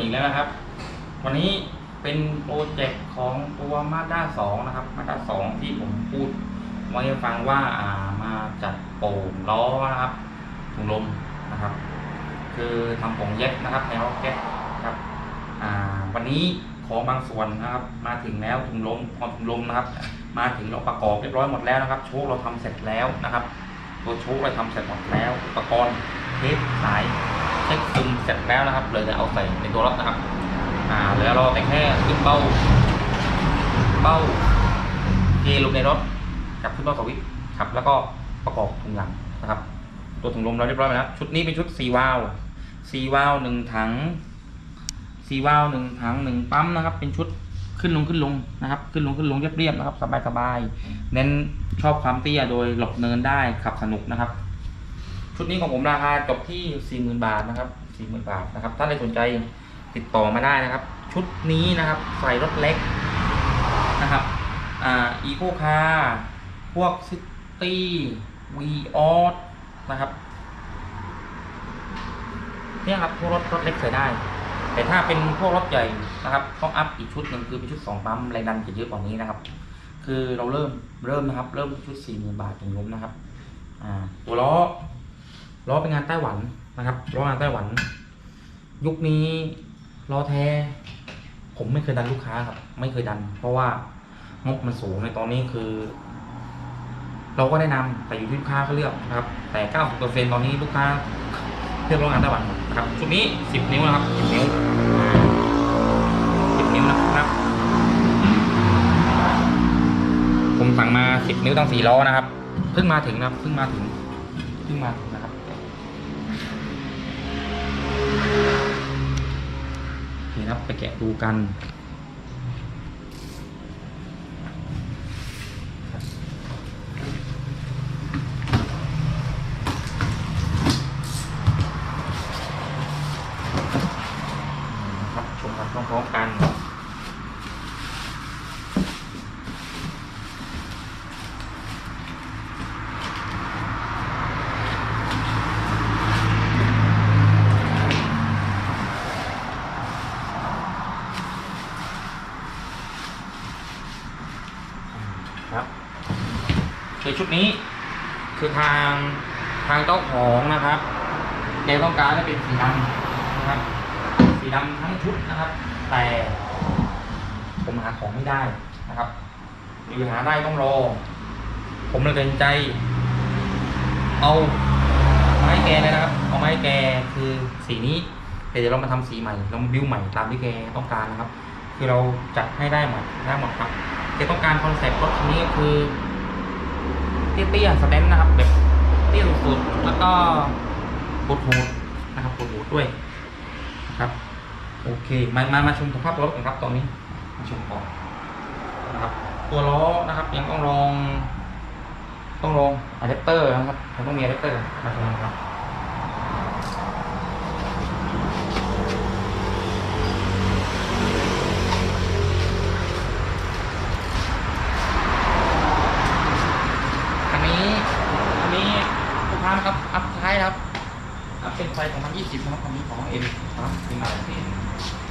อีกแล้วนะครับ วันนี้เป็นโปรเจกต์ของตัวมาด้าสองนะครับมาด้าสองที่ผมพูดไว้ฟังว่าอ่ามาจัดโป่งล้อนะครับถุงลมนะครับ คือทำผงเย็บนะครับในล็อกเก็ตนะครับอ่าวันนี้ของบางส่วนนะครับ มาถึงแล้วถุงลมความถุงลมนะครับ มาถึงเราประกอบเรียบร้อยหมดแล้วนะครับ โชคเราทำเสร็จแล้วนะครับ ตัวโชคเราทำเสร็จหมดแล้ว อุปกรณ์เทปสาย เช็คซึมเสร็จแล้วนะครับเลยจะเอาใส่ในตัวรถนะครับ อ่าเหลือรอแต่แค่ขึ้นเป้า เป้าเกลงในรถกับขึ้นเป้าสวิตช์ครับ แล้วก็ประกอบถุงหลังนะครับ ตัวถุงลมเราเรียบร้อยไปแล้วชุดนี้เป็นชุดสีวาล์วสีวาล์วหนึ่งถังสีวาล์วหนึ่งถังหนึ่งปั๊มนะครับ เป็นชุดขึ้นลงขึ้นลงนะครับ ขึ้นลงขึ้นลงเรียบๆนะครับ สบายสบายๆเน้นชอบความเตี้ยโดยหลบเนินได้ขับสนุกนะครับ ชุดนี้ของผมราคาจบที่สี่หมื่นบาทนะครับสี่หมื่นบาทนะครับ ถ้าใครสนใจติดต่อมาได้นะครับ ชุดนี้นะครับใส่รถเล็กนะครับอ่าอีโคคาร์พวกซิตี้วีออสนะครับเนี่ยครับพวกรถรถเล็กใส่ได้ แต่ถ้าเป็นพวกรถใหญ่นะครับต้องอัพอีกชุดหนึ่งคือเป็นชุดสองปั๊มแรงดันจะเยอะกว่านี้นะครับ คือเราเริ่มเริ่มนะครับ เริ่มชุดสี่หมื่นบาทถึงล้มนะครับ อ่า ตัวล้อ ล้อเป็นงานไต้หวันนะครับล้องานไต้หวัน ยุคนี้ล้อแท้ ผมไม่เคยดันลูกค้าครับ ไม่เคยดัน เพราะว่างบมันสูงในตอนนี้คือ เราก็แนะนำแต่อยู่ที่ลูกค้าเขาเลือกนะครับ แต่90%ตอนนี้ลูกค้าเลือกโรงงานไต้หวันนะครับชุดนี้10นิ้วนะครับ10นิ้วอ่า10นิ้วนะครับ ผมสั่งมา10นิ้วตั้ง4ล้อนะครับเพิ่งมาถึงนะครับเพิ่งมาถึงเพิ่งมาถึงนะครับ โอเคครับไปแกะดูกัน ครับชมกันพร้อมๆกัน ครับในชุดนี้คือทางทางเจ้าของนะครับแกต้องการให้เป็นสีดำนะครับ สีดำทั้งชุดนะครับ แต่ผมหาของไม่ได้นะครับหรือหาได้ต้องรอ ผมเลยตัดสินใจ เอาไม้แกเลยนะครับ เอาไม้แกคือสีนี้เดี๋ยวเรามาทำสีใหม่เราบิ้วใหม่ตามที่แกต้องการนะครับ คือเราจัดให้ได้หมดได้หมดครับ แกต้องการคอนเซ็ปต์รถคันนี้ก็คือเตี้ยๆสแตนนะครับ แบบเตี้ยสุดๆแล้วก็โหดๆนะครับโหดๆด้วยนะครับโอเคมามามาชมสภาพรถกันครับตอนนี้มาชมก่อนนะครับ ตัวล้อนะครับ ยังต้องลอง ต้องลองอะแดปเตอร์นะครับมันต้องมีอะแดปเตอร์มาชมครับ อันนี้อันนี้ลูกค้านะครับ อัพท้ายนะครับ อัพเป็นไฟ2020นะครับคันนี้ของเอ็นนะครับเป็นมาที่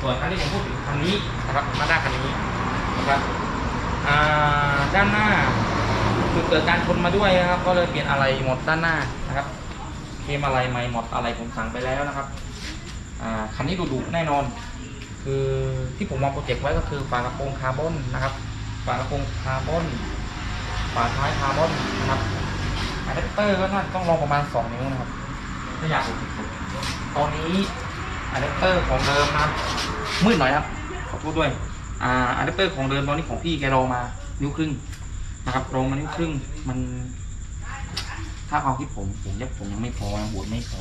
ส่วนคันที่ผมพูดถึงคันนี้นะครับมาด้าคันนี้นะครับอ่าด้านหน้าคือเกิดการชนมาด้วยนะครับ ก็เลยเปลี่ยนอะไรหมดด้านหน้านะครับเคลมอะไรใหม่หมดอะไรผมสั่งไปแล้วนะครับอ่าคันนี้ดุๆแน่นอน คือที่ผมวางโปรเจกต์ไว้ก็คือฝากระโปรงคาร์บอนนะครับฝากระโปรงคาร์บอนฝาท้ายคาร์บอนนะครับอะแดปเตอร์ก็น่าจะต้องลองประมาณ 2 นิ้วนะครับถ้าอยากสุดๆตอนนี้ อะแดปเตอร์ของเดิมนะครับมืดหน่อยครับขอโทษด้วยอ่าอะแดปเตอร์ของเดิมตอนนี้ของพี่แกลองมานิ้วครึ่งนะครับลองมานิ้วครึ่งมัน ถ้าความคิดผมผมย็บผมยังไม่พอนะหัวไม่พอ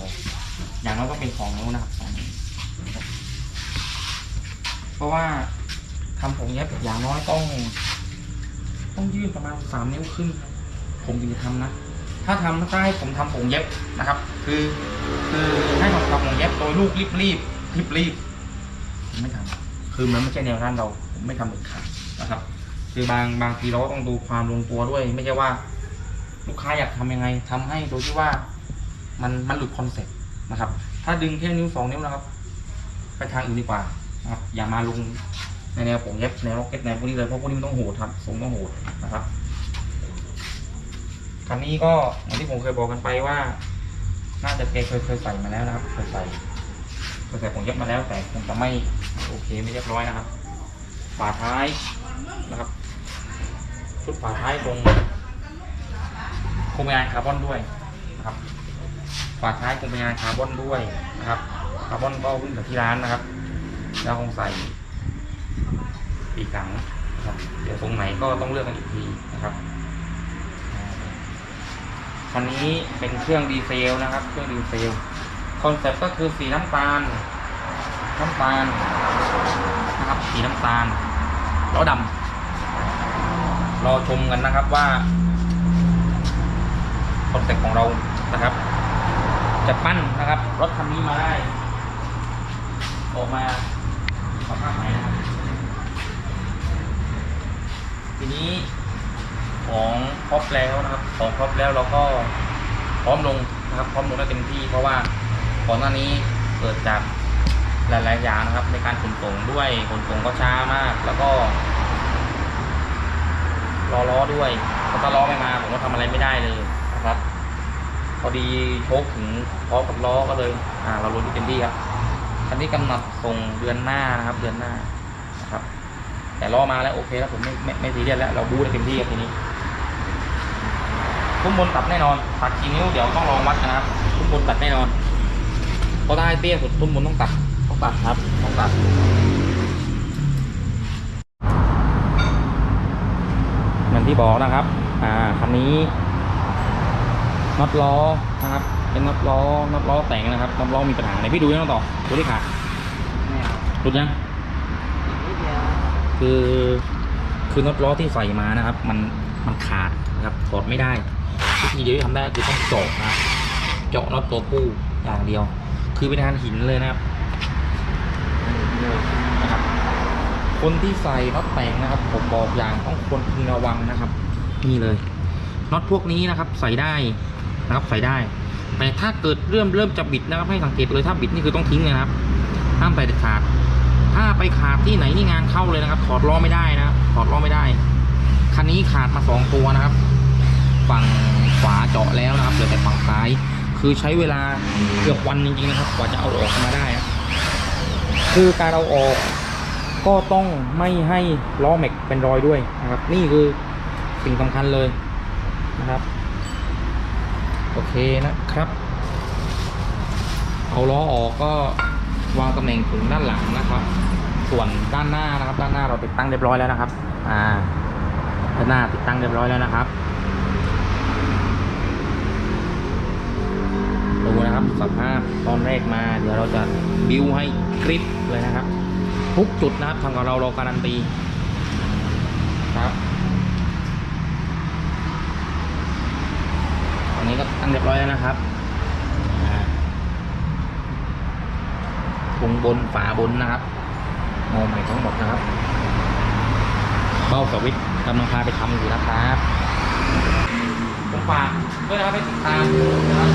อย่างน้อยต้องเป็นสองนิ้วนะครับสองนิ้วเพราะว่าทำผมเย็บอย่างน้อยต้อง ต้องยื่นประมาณสามนิ้วขึ้น ผมถึงจะทำนะ ถ้าทำถ้าให้ผมทำผมเย็บนะครับ คือคือให้ผมทำผมเย็บโดยลูกรีบรีบรีบรีบผมไม่ทำคือมันไม่ใช่แนวด้านเราผมไม่ทำเด็ดขาดนะครับ คือบางบางทีเราก็ต้องดูความลงตัวด้วย ไม่ใช่ว่า ลูกค้าอยากทำยังไงทำให้โดยที่ว่ามันมันหลุดคอนเซ็ปต์นะครับ ถ้าดึงแค่นิ้วสองนิ้วนะครับ ไปทางอื่นดีกว่านะครับอย่ามาลงในแนวผมเย็บแนวล็อกเก็ตแนวพวกนี้เลยเพราะพวกนี้มันต้องโหดครับทรงต้องโหดนะครับ คันนี้ก็อย่างที่ผมเคยบอกกันไปว่า น่าจะเคยเคยเคยใส่มาแล้วนะครับ เคยใส่เคยใส่ผมเย็บมาแล้ว แต่คงจะไม่โอเคไม่เรียบร้อยนะครับฝาท้ายนะครับชุดฝาท้ายคงคงเป็นงานคาร์บอนด้วยนะครับฝาท้ายคงเป็นงานคาร์บอนด้วยนะครับคาร์บอนก็วิ่งจากที่ร้านนะครับ แล้วคงใส่ปีกหลังนะครับเดี๋ยวตรงไหนก็ต้องเลือกกันอีกทีนะครับ คันนี้เป็นเครื่องดีเซลนะครับ เครื่องดีเซลคอนเซ็ปต์ก็คือสีน้ำตาล น้ำตาลนะครับสีน้ำตาลล้อดำรอชมกันนะครับว่าคอนเซ็ปต์ของเรานะครับ จะปั้นนะครับ รถคันนี้มาได้ออกมาสภาพไหนนะครับทีนี้ ของครอบแล้วนะครับของครอบแล้วเราก็พร้อมลงนะครับพร้อมลงได้เต็มที่เพราะว่าก่อนหน้านี้เกิดจากหลายๆอย่างนะครับ ในการขนส่งด้วยขนส่งก็ช้ามาก แล้วก็รอล้อด้วยพราะถ้าล้อไม่มาผมก็ทำอะไรไม่ได้เลยนะครับพอดีโชคถึงพร้อมกับล้อก็เลย อ่า เราลุ้นที่เต็มที่ครับคันนี้กำหนดส่งเดือนหน้านะครับ เดือนหน้านะครับ แต่ล้อมาแล้วโอเคแล้วผมไม่ไม่ไม่ซีเรียสแล้วเราบู๊ได้เต็มที่ครับทีนี้ ทุ่มบนตัดแน่นอนตัดกี่นิ้วเดี๋ยวต้องลองวัดกันนะครับทุ่มบนตัดแน่นอนเพราะถ้าให้เตี้ยสุดทุ่มบนต้องตัดต้องตัดครับต้องตัดเหมือนที่บอกนะครับ อ่าคันนี้น็อตล้อนะครับ เป็นน็อตล้อน็อตล้อแต่งนะครับน็อตล้อมีปัญหาไหนพี่ดูยังต่อดูที่ขาดหลุดยังคือคือน็อตล้อที่ใส่มานะครับ มันมันขาดนะครับถอดไม่ได้ วิธีเดียวที่ทำได้คือต้องเจาะนะครับเจาะน็อตตัวผู้อย่างเดียว คือเป็นงานหินเลยนะครับนะครับ คนที่ใส่น็อตแต่งนะครับ ผมบอกอย่างต้องควรพึงระวังนะครับ นี่เลยน็อตพวกนี้นะครับ ใส่ได้นะครับ ใส่ได้ แต่ถ้าเกิดเริ่มเริ่มจะบิดนะครับ ให้สังเกตเลยถ้าบิดนี่คือต้องทิ้งเลยนะครับห้ามใส่เด็ดขาด ถ้าไปขาดที่ไหนนี่งานเข้าเลยนะครับ ถอดล้อไม่ได้นะ ถอดล้อไม่ได้ คันนี้ขาดมาสองตัวนะครับ ฝั่งขวาเจาะแล้วนะครับเหลือแต่ฝั่งซ้าย คือใช้เวลาเกือบวันจริงๆนะครับ กว่าจะเอาออกมาได้ คือการเอาออกก็ต้องไม่ให้ล้อแม็กเป็นรอยด้วยนะครับ นี่คือสิ่งสำคัญเลยนะครับ โอเคนะครับ เอาล้อออกก็วางตำแหน่งถึงด้านหลังนะครับ ส่วนด้านหน้านะครับ ด้านหน้าเราติดตั้งเรียบร้อยแล้วนะครับ อ่าด้านหน้าติดตั้งเรียบร้อยแล้วนะครับ นะครับสภาพตอนแรกมา เดี๋ยวเราจะบิวให้คลิปเลยนะครับ ทุกจุดนะครับทางเราเราการันตีครับตอนนี้ก็ตั้งเรียบร้อยแล้วนะครับอ่าตรงบนฝาบนนะครับโมใหม่ทั้งหมดนะครับเบ้าสวิตกำลังพาไปทำอยู่นะครับผมฝากด้วยนะครับให้ติดตามนะครับ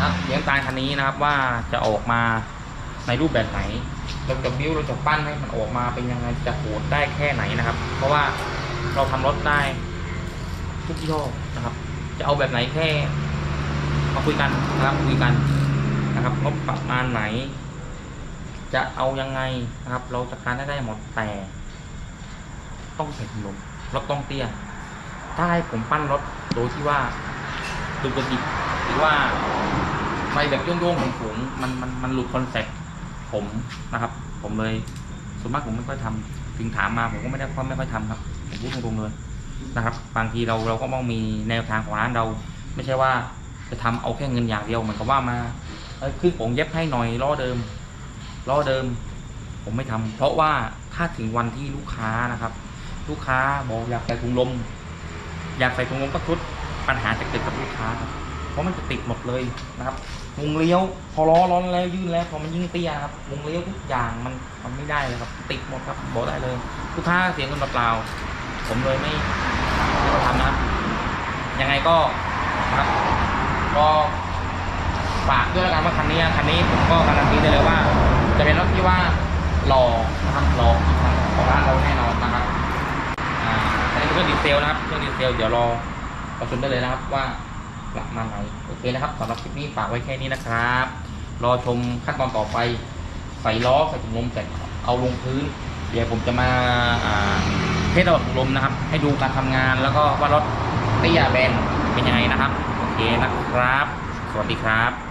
นะเลี้ยงตาลคันนี้นะครับว่าจะออกมาในรูปแบบไหน เราจะบิ้วเราจะปั้นให้มันออกมาเป็นยังไงจะโหดได้แค่ไหนนะครับ เพราะว่าเราทำรถได้ทุกยี่ห้อนะครับ จะเอาแบบไหนแค่มาคุยกันนะครับคุยกันนะครับงบประมาณไหน จะเอายังไงนะครับ เราจะการได้ได้หมดแต่ ต้องใส่ถุงลมรถต้องเตี้ยถ้าให้ผมปั้นรถโดยที่ว่าดูกระดิกหรือว่า ไปแบบโยงๆของผมมันมันมันหลุดคอนเซ็ปต์ผมนะครับ ผมเลยส่วนมากผมไม่ค่อยทำถึงถามมาผมก็ไม่ได้ค่อยไม่ค่อยทำครับผมพูดตรงๆเลยนะครับ บางทีเราเราก็ต้องมีแนวทางของร้านเรา ไม่ใช่ว่าจะทำเอาแค่เงินอย่างเดียวเหมือนกับว่ามาเอ้ยคือผมเย็บให้หน่อยล้อเดิมล้อเดิม ผมไม่ทำเพราะว่าถ้าถึงวันที่ลูกค้านะครับ ลูกค้าบอกอยากใส่ถุงลม อยากใส่ถุงลมก็ทุดปัญหาจะเกิดกับลูกค้าครับ เพราะมันจะติดหมดเลยนะครับวงเลี้ยว พอล้อร้อนแล้วยื่นแล้วพอมันยิ่งเตี้ยครับวงเลี้ยวทุกอย่างมันมันไม่ได้เลยครับ ติดหมดครับบอกได้เลยลูกค้าเสียเงินเปล่าผมเลยไม่ไม่ทำนะครับ ยังไงก็นะครับก็ฝากด้วยแล้วกันว่าคันนี้คันนี้ผมก็การันตีได้เลยว่า จะเป็นรถที่ว่าหล่อนะครับหล่ออีกครั้งของร้านเราแน่นอนนะครับอ่าอันนี้เป็นเครื่องดีเซลนะครับเครื่องดีเซลเดี๋ยวรอประชุมได้เลยนะครับว่า ประมาณไหนโอเคนะครับสำหรับคลิปนี้ฝากไว้แค่นี้นะครับ รอชมขั้นตอนต่อไปใส่ล้อใส่ถุงลมเสร็จเอาลงพื้น เดี๋ยวผมจะมาเทสระบบถุงลมนะครับ ให้ดูการทำงานแล้วก็ว่ารถเตี้ยแบนเป็นยังไงนะครับโอเคนะครับ สวัสดีครับ